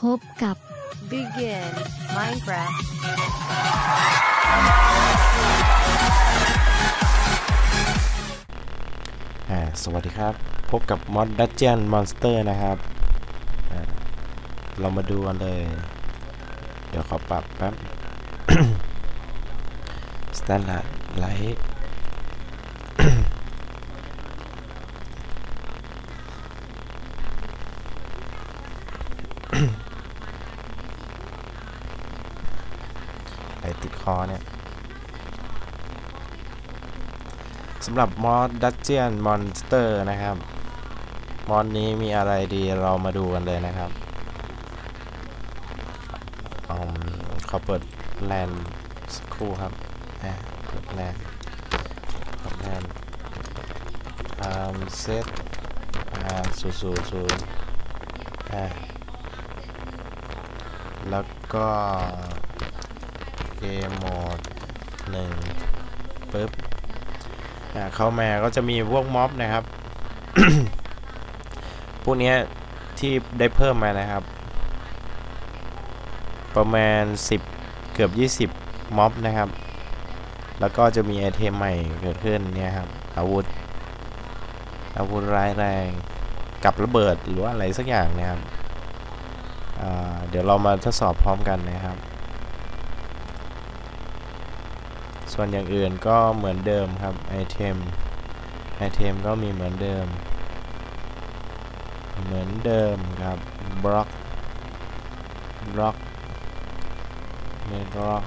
พบกับ Begin Minecraft อ่าสวัสดีครับ พบกับมอดดั n เจียนมอนสเตอร์นะครับอ่าเรามาดูกันเลย เดี๋ยวขอปรับแป๊บสแตนดาร์ดไลท์ อะไรติดคอเนี่ย สำหรับมอดดั n เจียนมอนสเตอร์นะครับ มอดนี้มีอะไรดีเรามาดูกันเลยนะครับอืมขอเปิดแลนสักครู่ครับเปิดแลนเปิดแลนอ่าเซตศูนย์ศูนย์ศูนย์แล้วก็เกมโหมดหนึ่งปึ๊บ เข้ามาก็จะมีพวกม็อบนะครับ พวกนี้ที่ได้เพิ่มมานะครับ ประมาณ 10 เกือบ 20 ม็อบนะครับ แล้วก็จะมีไอเทมใหม่เกิดขึ้นเนี่ยครับ อาวุธ อาวุธร้ายแรงกับระเบิดหรือว่าอะไรสักอย่างนะครับ เดี๋ยวเรามาทดสอบพร้อมกันนะครับ ส่วนอย่างอื่นก็เหมือนเดิมครับไอเทมไอเทมก็มีเหมือนเดิม เหมือนเดิมครับบล็อกบล็อกเมกล็อก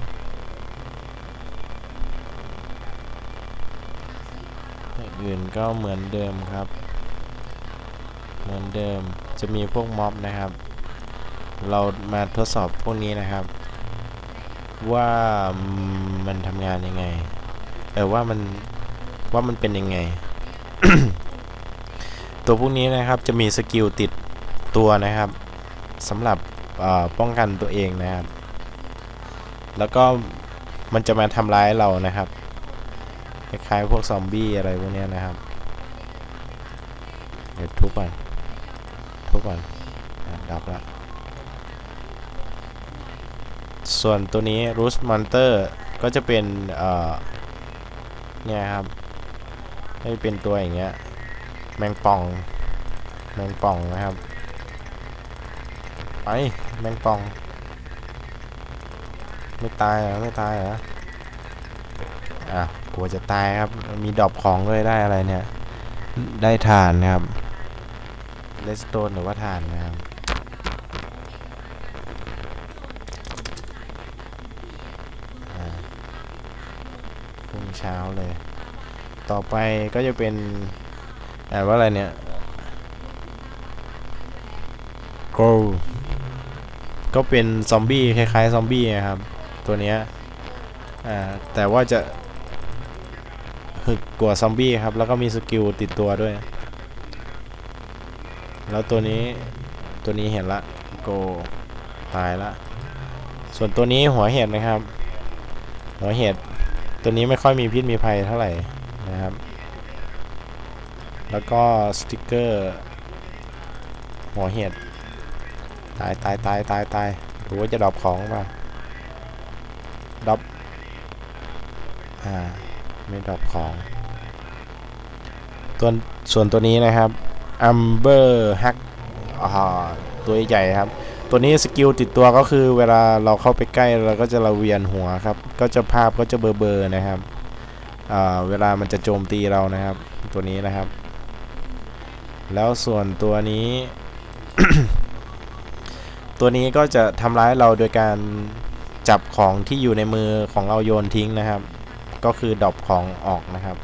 อื่นก็เหมือนเดิมครับ เหมือนเดิมจะมีพวกม็อบนะครับ เรามาทดสอบพวกนี้นะครับ ว่ามันทำงานยังไง เออว่ามันว่ามันเป็นยังไง ตัวพวกนี้นะครับจะมีสกิลติดตัวนะครับสำหรับป้องกันตัวเองนะครับ แล้วก็มันจะมาทำร้ายเรานะครับคล้ายๆพวกซอมบี้อะไรพวกนี้นะครับ เดี๋ยวทุบก่อนทุบก่อนอะดับละ ส่วนตัวนี้ r o o s Monster ก็จะเป็นเอ่อเนี่ยครับให้เป็นตัวอย่างเงี้ย แมงป่อง แมงป่องนะครับ ไป แมงป่อง ไม่ตายเหรอ ไม่ตายเหรอ อะกลัวจะตายครับ มีดอบของด้วยได้อะไรเนี่ย ได้ฐานนะครับเลสโตนหรือว่าฐานนะครับ พรุ่ง เช้าเลย ต่อไปก็จะเป็นอ่านว่าอะไรเนี่ย grow ก็เป็นซอมบี้คล้ายๆซอมบี้นะครับ ตัวเนี้ยอ่าแต่ว่าจะหึกกว่าซอมบี้ครับ แล้วก็มีสกิลติดตัวด้วย แล้วตัวนี้ตัวนี้เห็นละโกตายละ ส่วนตัวนี้หัวเห็ดนะครับ หัวเห็ด ตัวนี้ไม่ค่อยมีพิษมีภัยเท่าไหร่นะครับ แล้วก็สติกเกอร์ หัวเห็ด ตายตายตายตายตายหรือว่าจะดรอปของป่ะดรอปอ่า ไม่ดรอปของตัวส่วนตัวนี้นะครับอัมเบอร์ฮักอ่าตัวใหญ่ครับ ตัวนี้สกิลติดตัวก็คือเวลาเราเข้าไปใกล้เราก็จะระเวียนหัวครับ ก็จะภาพก็จะเบอร์เบอร์นะครับเวลามันจะโจมตีเรานะครับ ตัวนี้นะครับ แล้วส่วนตัวนี้ ตัวนี้ก็จะทำร้ายเราโดยการจับของที่อยู่ในมือของเราโยนทิ้งนะครับ ก็คือดรอปของออกนะครับ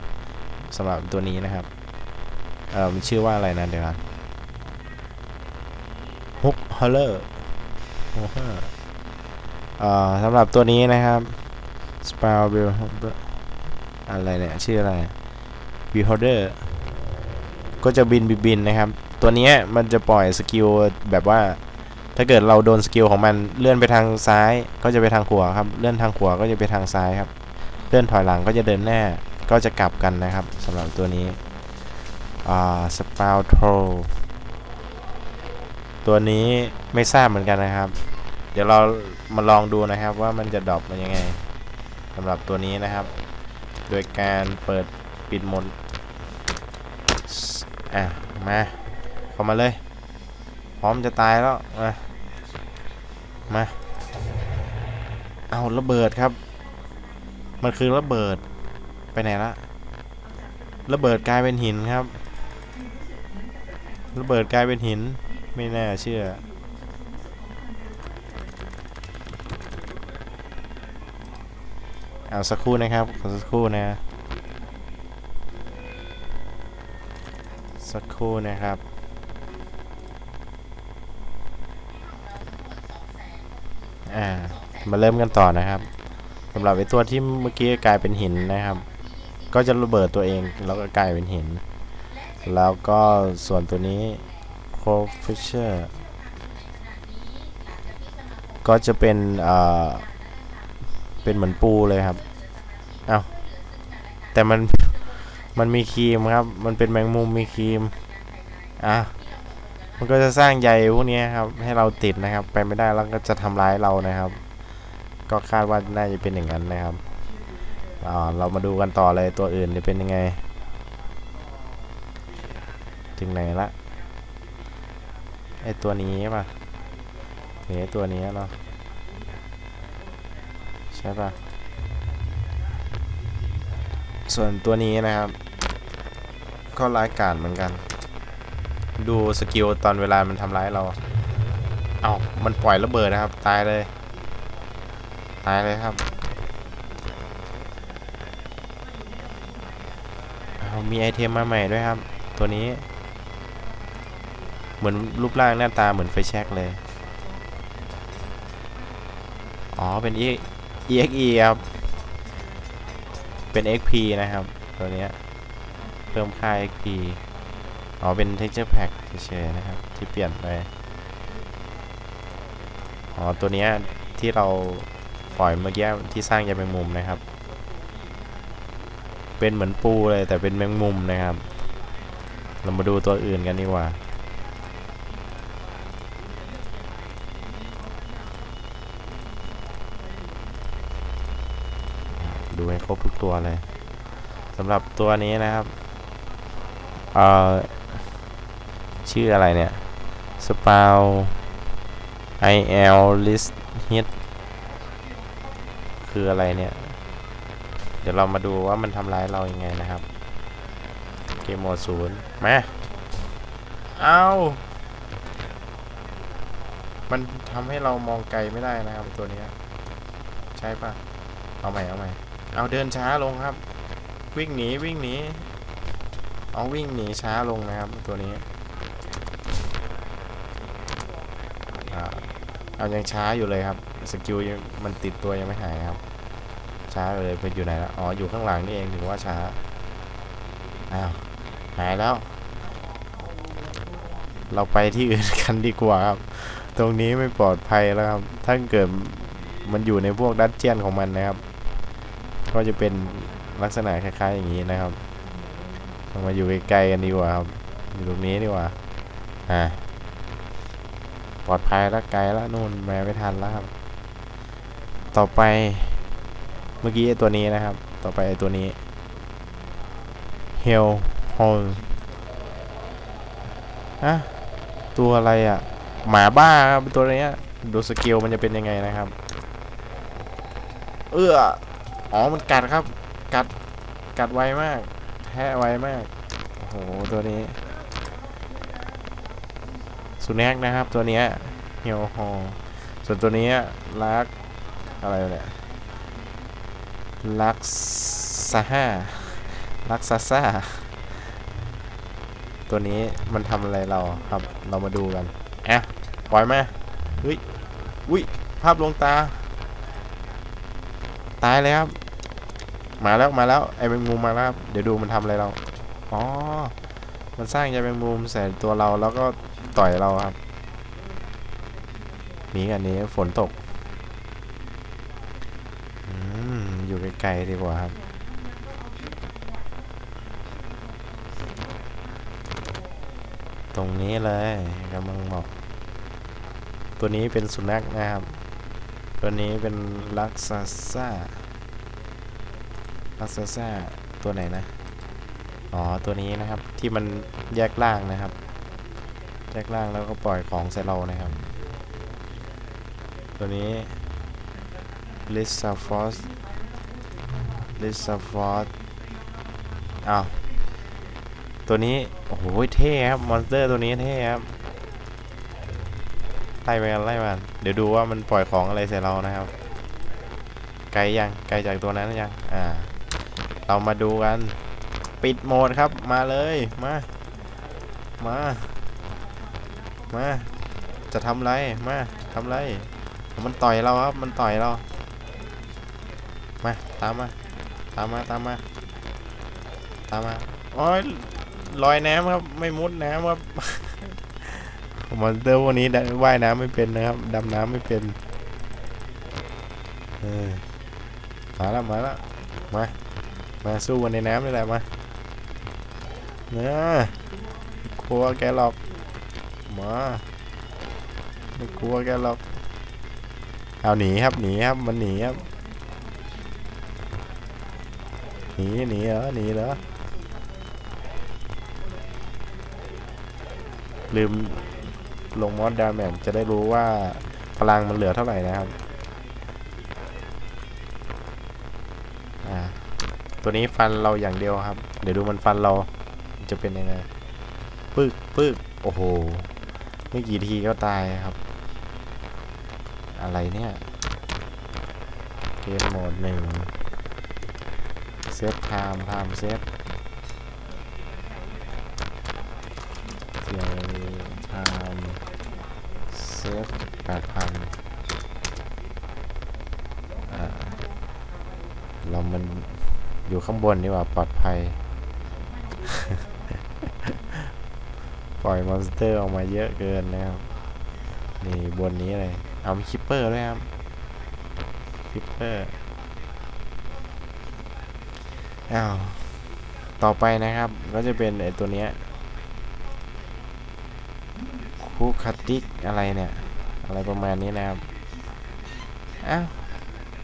สำหรับตัวนี้นะครับเออมันชื่อว่าอะไรนะเดี๋ยวกันฮุกฮอลเลอร์ สำหรับตัวนี้นะครับ s p a l b i l อะไรเนี่ย ชื่ออะไร Beholder ก็จะบินบินนะครับ ตัวนี้มันจะปล่อยสกิลแบบว่า ถ้าเกิดเราโดนสกิลของมันเลื่อนไปทางซ้าย ก็จะไปทางขวาครับ เลื่อนทางขวาก็จะไปทางซ้ายครับ เลื่อนถอยหลังก็จะเดินหน้า ก็จะกลับกันนะครับสำหรับตัวนี้อ่าสปาวโทรตัวนี้ ไม่ทราบเหมือนกันนะครับ เดี๋ยวเรามาลองดูนะครับว่ามันจะดรอปมันยังไงสำหรับตัวนี้นะครับ โดยการเปิดปิดหมดอะมาเข้ามาเลย พร้อมจะตายแล้วมามาเอาระเบิดครับ มันคือระเบิดไปไหนละระเบิดกลายเป็นหินครับ ระเบิดกลายเป็นหิน ไม่น่าเชื่อ เอาสักครู่นะครับขอสักครู่นะ สักครู่นะครับอ่ามาเริ่มกันต่อนะครับสำหรับไอตัวที่เมื่อกี้กลายเป็นหินนะครับ ก็จะระเบิดตัวเองแล้วก็กลายเป็นหิน แล้วก็ส่วนตัวนี้ c o f i s h e r ก็จะเป็นเอ่อ เป็นเหมือนปูเลยครับเอาแต่มันมันมีครีมครับ มันเป็นแมงมุมมีครีมอะมันก็จะสร้างใยพวกนี้ครับ ให้เราติดนะครับ ไปไม่ได้แล้วก็จะทำร้ายเรานะครับ ก็คาดว่าน่าจะเป็นอย่างนั้นนะครับอ่าเรามาดูกันต่อเลยตัวอื่นจะเป็นยังไง ถึงไหนละไอตัวนี้ป่ะถึงไอตัวนี้เนาะ ช่ปะส่วนตัวนี้นะครับ ก็ร้ายกาจเหมือนกัน ดูสกิลตอนเวลามันทำร้ายเรา เอามันปล่อยระเบิดนะครับ ตายเลย ตายเลยครับเอามีไอเทมมาใหม่ด้วยครับ ตัวนี้ เหมือนรูปร่างหน้าตาเหมือนไฟแช็กเลย อ๋อ เป็น E EXE ครับ เป็น XP นะครับ ตัวนี้เพิ่มค่า XP อ๋อ เป็น texture pack เฉยๆนะครับ ที่เปลี่ยนไป อ๋อ ตัวนี้ที่เราปล่อยเมื่อกี้ที่สร้างจะเป็นมุมนะครับ เป็นเหมือนปูเลยแต่เป็นแมงมุมนะครับ เรามาดูตัวอื่นกันดีกว่า ดูให้ครบทุกตัวเลยสำหรับตัวนี้นะครับเอ่อชื่ออะไรเนี่ยสปาว IL list hit คืออะไรเนี่ย เดี๋ยวเรามาดูว่ามันทำร้ายเรายัางไงนะครับ เกมโหมดศูนย์มาเอามันทำให้เรามองไกลไม่ได้นะครับตัวนี้ ใช่ปะเอาใหม่เอาใหม่ เอาเดินช้าลงครับ วิ่งหนีวิ่งหนีเอาวิ่งหนีช้าลงนะครับตัวนี้เอายังช้าอยู่เลยครับสกิลยังมันติดตัวยังไม่หายครับ ช้าเลยไปอยู่ไหนแล้วอ๋ออยู่ข้างหลังนี่เองถึงว่าช้าอ้าวหายแล้ว เราไปที่อื่นกันดีกว่าครับ ตรงนี้ไม่ปลอดภัยแล้วครับ ถ้าเกิดมันอยู่ในพวกดัดเจียนของมันนะครับ ก็จะเป็นลักษณะคล้ายๆอย่างนี้นะครับเรามาอยู่ไกล้ๆกันดีกว่าครับอยู่ตรงนี้ดีกว่าอ่าปลอดภัยแล้วไกลแล้วนู่นแม่ไม่ทันแล้วครับ ต่อไปเมื่อกี้ไอ้ตัวนี้นะครับ ต่อไปไอ้ตัวนี้ Hell Hole อะตัวอะไรอะหมาบ้าครับตัวเนี้ยดูสกิลมันจะเป็นยังไงนะครับ เอื้อ อ๋อ มันกัดครับ กัด กัดไวมาก แทะไวมาก โอ้โห ตัวนี้ สุนัขนะครับ ตัวนี้เฮียวฮอส่วนตัวนี้ลัก อะไรเนี่ยลักซาฮ่าลักซาซ่าตัวนี้มันทำอะไรเราครับ เรามาดูกันแอะปล่อยมาอุ้ยอุ้ยภาพลวงตา ตายแล้วครับ มาแล้วมาแล้วไอ้แมงมุมมาแล้วครับเดี๋ยวดูมันทำอะไรเราอ๋อมันสร้างยาแมงมุมใส่ตัวเราแล้วก็ต่อยเราครับหนีกันนี้ฝนตกอืมอยู่ไกลๆดีกว่าครับตรงนี้เลยกำลังบอกตัวนี้เป็นสุนัขนะครับ ตัวนี้เป็นลักซาซ่า ลักซาซ่าตัวไหนนะ อ๋อ ตัวนี้นะครับ ที่มันแยกล่างนะครับ แยกล่างแล้วก็ปล่อยของใส่เรานะครับ ตัวนี้ลิซาฟอสลิซาฟอสอ้าว ตัวนี้ โอ้โห เท่ครับ มอนสเตอร์ตัวนี้เท่ครับ ไล่ไปกันไล่มันเดี๋ยวดูว่ามันปล่อยของอะไรใส่เรานะครับ ไกลยัง ไกลจากตัวนั้นยัง อ่า เรามาดูกัน ปิดโหมดครับมาเลยมา มา มา จะทำไรมาทำไร มันต่อยเราครับ มันต่อยเรา มาตามมาตามมาตามมาตามมาโอ้ยลอยน้ำครับ ไม่มุดน้ำครับมอนสเตอร์พวกนี้ว่ายน้ำไม่เป็นนะครับดำน้ำไม่เป็นเออมาแล้วมาแล้วมา มาสู้กันในน้ำนี่แหละมาเนี่ยกลัวแกหรอกมาไม่กลัวแกหรอกเอาหนีครับหนีครับมันหนีครับหนีหนีเหรอหนีเหรอลืมลงมอสดาแมนจะได้รู้ว่าพลังมันเหลือเท่าไหร่นะครับ ตัวนี้ฟันเราอย่างเดียวครับ เดี๋ยวดูมันฟันเราจะเป็นยังไงปึ๊กปึ๊กโอ้โหไม่กี่ทีก็ตายครับ อะไรเนี่ยเกมโหมดหนึ่งเซฟไทม์ไทม์เซฟ อยู่ข้างบนดีกว่าปลอดภัย ปล่อยมอนสเตอร์ออกมาเยอะเกินนะครับ นี่บนนี้เลย เอามีคิปเปอร์ด้วยครับคิปเปอร์อ้าวต่อไปนะครับก็จะเป็นไอตัวเนี้ยคูคัตติกอะไรเนี่ย อะไรประมาณนี้นะครับอ้าว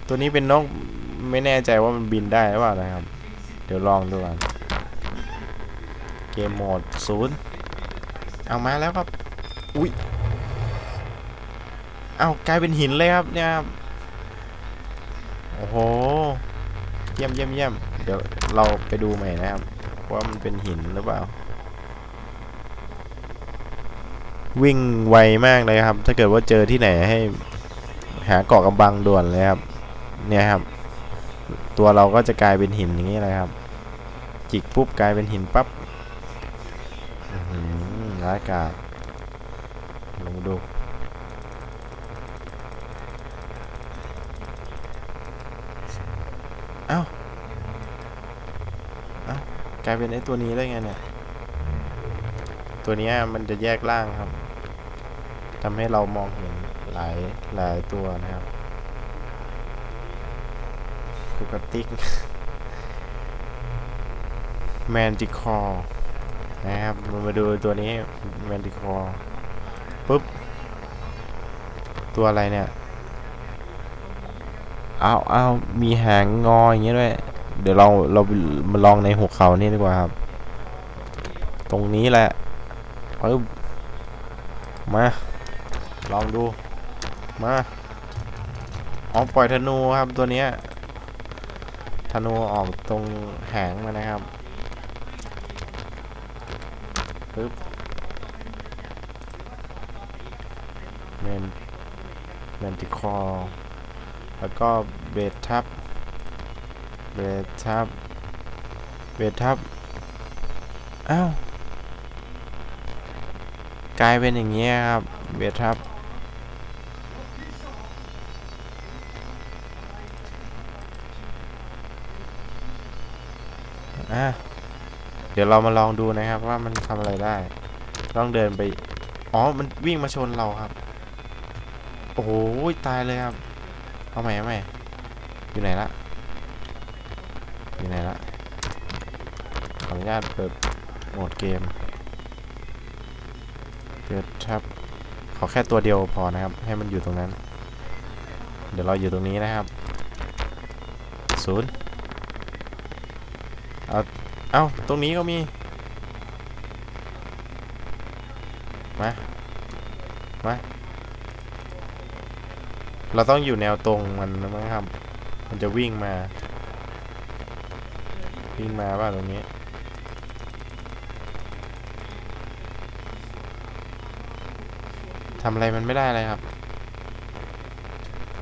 ตัวนี้เป็นนก ไม่แน่ใจว่ามันบินได้หรือเปล่านะครับ เดี๋ยวลองดูก่อนเกมโหมดศูนย์เอามาแล้วครับ อุ้ยเอากลายเป็นหินเลยครับเนี่ยครับโอ้โห เยี่ยมเยี่ยมเยี่ยมเดี๋ยวเราไปดูใหม่นะครับว่ามันเป็นหินหรือเปล่า วิ่งไวมากเลยครับ ถ้าเกิดว่าเจอที่ไหนให้หาเกาะกำบังด่วนเลยครับ เนี่ยครับ ตัวเราก็จะกลายเป็นหินอย่างนี้เลยครับ จิกปุ๊บกลายเป็นหินปั๊บร้ายกาจลงดูเอ้าเอ้ากลายเป็นไอ้ตัวนี้ได้ไงเนี่ย ตัวนี้มันจะแยกร่างครับทำให้เรามองเห็นหลายหลายตัวนะครับ ปกติกแมนติคอร์นะครับมาดูตัวนี้แมนติคอร์ปุ๊บ ตัวอะไรเนี่ยเอาเอามีหางงออย่างเงี้ยด้วย เดี๋ยวเราเรามาลองในหัวเขานี่ดีกว่าครับ ตรงนี้แหละปึ๊บมา ลองดู มาอ๋อปล่อยธนูครับตัวเนี้ย ธนูออกตรงหางมานะครับปึ๊บเมนเมนติคอร์แล้วก็เบสทับเบสทับเบสทับอ้าวกลายเป็นอย่างเงี้ยครับเบสทับ อะ เดี๋ยวเรามาลองดูนะครับว่ามันทำอะไรได้ ต้องเดินไป อ๋อ มันวิ่งมาชนเราครับ โอ้โหตายเลยครับ เอาใหม่เอาใหม่อยู่ไหนละ อยู่ไหนละ ขออนุญาตเปิดโหมดเกมเปิดทับ ขอแค่ตัวเดียวพอนะครับ ให้มันอยู่ตรงนั้น เดี๋ยวเราอยู่ตรงนี้นะครับศูนย์เอา เอ้า ตรงนี้ก็มี มา มา เราต้องอยู่แนวตรงมันนะครับ มันจะวิ่งมา วิ่งมาว่าตรงนี้ ทำอะไรมันไม่ได้เลยครับ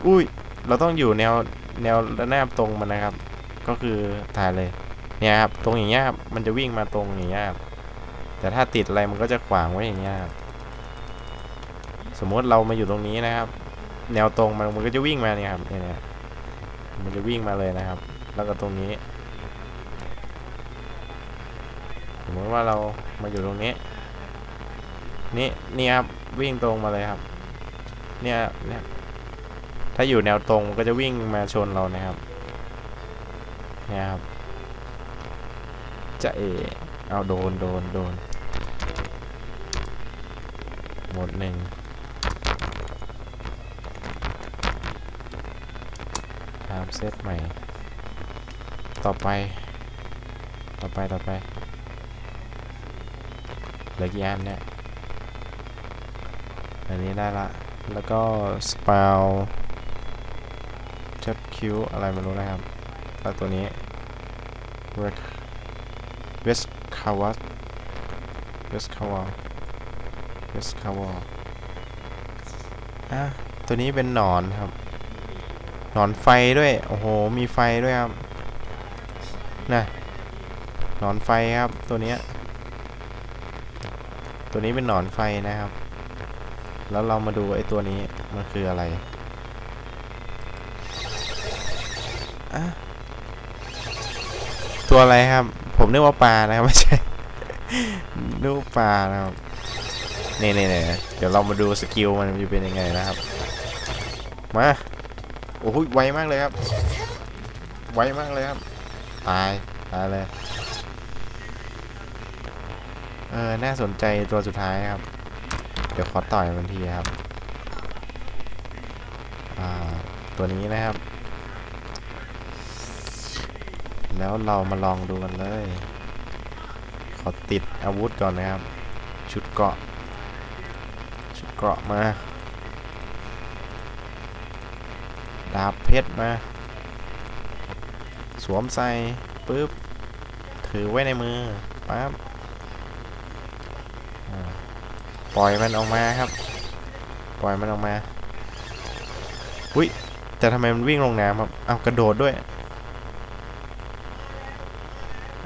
อุ้ย เราต้องอยู่แนวแนวระนาบตรงมันนะครับ ก็คือถ่ายเลย เนี่ยครับตรงอย่างเงี้ยครับมันจะวิ่งมาตรงอย่างเงี้ยครับแต่ถ้าติดอะไรมันก็จะขวางไว้อย่างเงี้ยครับสมมติเรามาอยู่ตรงนี้นะครับ แนวตรงมันมันก็จะวิ่งมาเนี่ยครับเนี่ยมันจะวิ่งมาเลยนะครับ แล้วก็ตรงนี้ สมมติว่าเรามาอยู่ตรงนี้ นี่นี่ครับวิ่งตรงมาเลยครับ เนี่ยเนี่ยถ้าอยู่แนวตรงมันก็จะวิ่งมาชนเรานะครับ เนี่ยครับ จะเอเอาโดนโดนโดนหมดหนึ่งทำเซตใหม่ ต่อไป ต่อไปต่อไปเหลือกี่อันเนี่ยอันนี้ได้ละ แล้วก็สปาวจับคิวอะไรไม่รู้นะครับแล้วตัวนี้เวสคาวัสเวสคาวาเวสคาวาอะตัวนี้เป็นหนอนครับ หนอนไฟด้วย โอ้โห มีไฟด้วยครับน่ะหนอนไฟครับตัวเนี้ยตัวนี้เป็นหนอนไฟนะครับ แล้วเรามาดูไอ้ตัวนี้มันคืออะไรอะตัวอะไรครับ ผมนึกว่าปลานะครับไม่ใช่นึกว่าปลานะครับนี่นี่นี่เดี๋ยวเรามาดูสกิลมันจะเป็นยังไงนะครับ มา โอ้โหไวมากเลยครับ ไวมากเลยครับ ตาย ตายเลย เออ น่าสนใจตัวสุดท้ายครับ เดี๋ยวขอต่อยมันทีครับ อ่า ตัวนี้นะครับ แล้วเรามาลองดูกันเลย ขอติดอาวุธก่อนนะครับ ชุดเกราะ ชุดเกราะมา ดาบเพชรมา สวมใส่ปุ๊บ ถือไว้ในมือปั๊บปล่อยมันออกมาครับ ปล่อยมันออกมา อุ้ยแต่ทำไมมันวิ่งลงน้ำครับ เอากระโดดด้วย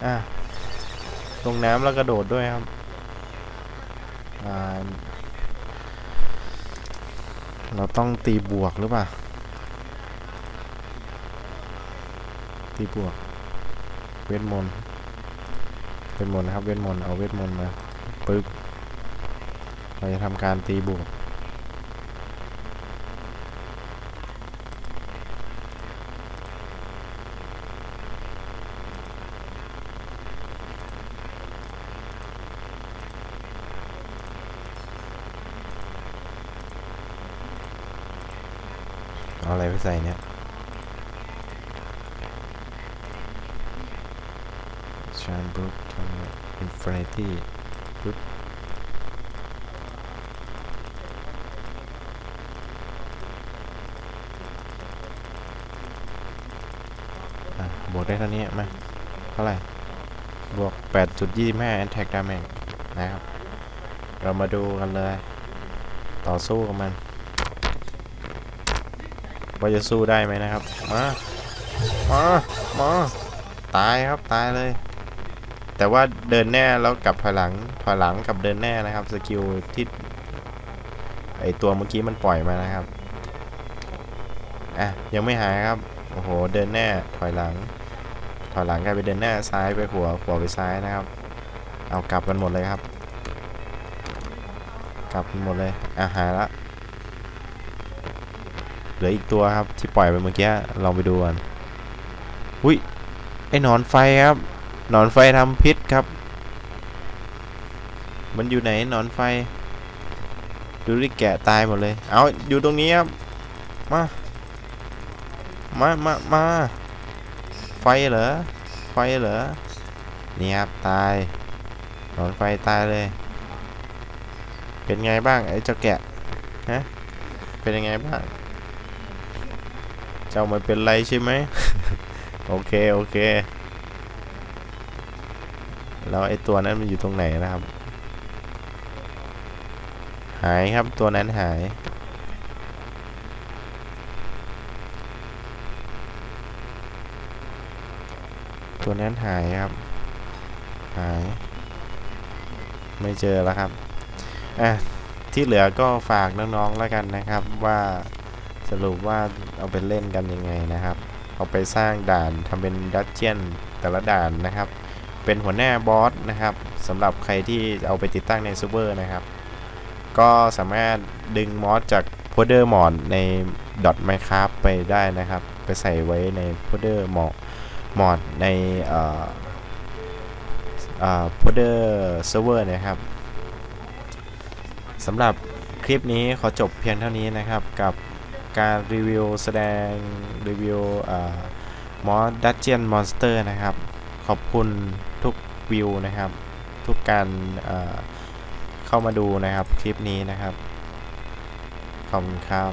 อะลงน้ำแล้วกระโดดด้วยครับเราต้องตีบวกหรือเปล่า ตีบวก เวทมนต์เวทมนต์นะครับ เวทมนต์เอาเวทมนต์มาปึ๊บเราจะทำการตีบวก เอาอะไรไป ใส่เนี่ยชานบุ๊กทำอินฟินิตี้ปึ๊บบวกได้เท่านี้มาเท่าไหร่บวก 8.25 attack damage นะครับ เรามาดูกันเลย ต่อสู้กับมัน ว่าจะสู้ได้ไหมนะครับ มา มา มา ตายครับตายเลย แต่ว่าเดินแน่แล้วกลับถอยหลังถอยหลังกับเดินแน่นะครับสกิลที่ไอตัวเมื่อกี้มันปล่อยมานะครับ อะยังไม่หายครับ โอ้โหเดินแน่ถอยหลัง ถอยหลังกลายไปเดินหน้าซ้ายไปขวาขวาไปซ้ายนะครับ เอากลับกันหมดเลยครับ กลับกันหมดเลย อะหายละ ลืออีกตัวครับ ที่ปล่อยไปเมื่อกี้ลองไปดูกันอุ้ยไอ้หนอนไฟครับ หนอนไฟทำพิษครับ มันอยู่ไหนหนอนไฟ ดูดิแกะตายหมดเลย เอาอยู่ตรงนี้ครับ มา มามามาไฟเหรอ ไฟเหรอ นี่ครับตาย หนอนไฟตายเลย เป็นไงบ้างไอ้เจ้าแกะ ฮะ เป็นยังไงบ้าง เจ้าไม่เป็นไรใช่ไหม โอเค โอเค แล้วไอ้ตัวนั้นมันอยู่ตรงไหนนะครับ หายครับตัวนั้นหาย ตัวนั้นหายครับ หาย ไม่เจอแล้วครับ อะ ที่เหลือก็ฝากน้องๆแล้วกันนะครับว่า สรุปว่าเอาไปเล่นกันยังไงนะครับ เอาไปสร้างด่านทำเป็นดัชเจียนแต่ละด่านนะครับ เป็นหัวหน้าบอสนะครับสำหรับใครที่เอาไปติดตั้งในซูเปอร์นะครับ ก็สามารถดึงมอสจากโพเดอร์มอดใน .minecraft ไปได้นะครับ ไปใส่ไว้ในโพเดอร์มอดมอดในเอ่อเอ่อโพเดอร์เซิร์ฟเวอร์นะครับสำหรับคลิปนี้ขอจบเพียงเท่านี้นะครับกับ การรีวิวแสดงรีวิวมอสดัชเจียนมอนสเตอร์นะครับ ขอบคุณทุกวิวนะครับ ทุกการเเข้ามาดูนะครับคลิปนี้นะครับ ขอบคุณครับ